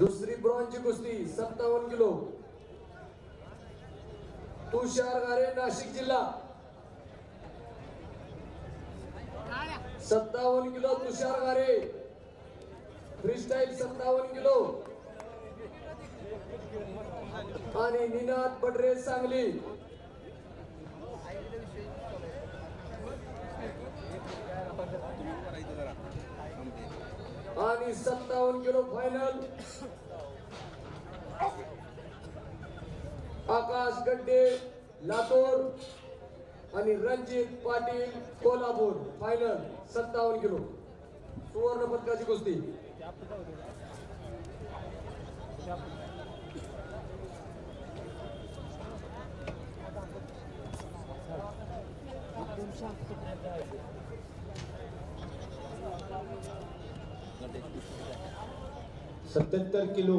दुसरी ब्रॉन्झची कुस्ती सत्तावन्न किलो. तुषार गारे नाशिक जिल्हा. सत्तावन्न किलो तुषार गारे. फ्रीस्टाईल सत्तावन्न किलो. आणि निनाद बडरे सांगली. आणि सत्तावन्न किलो फायनल आकाश गड्डे लातूर आणि रणजित पाटील कोल्हापूर फायनल सत्तावन्न किलो. सुवर्ण पदकाची कुस्ती. सत्याहत्तर किलो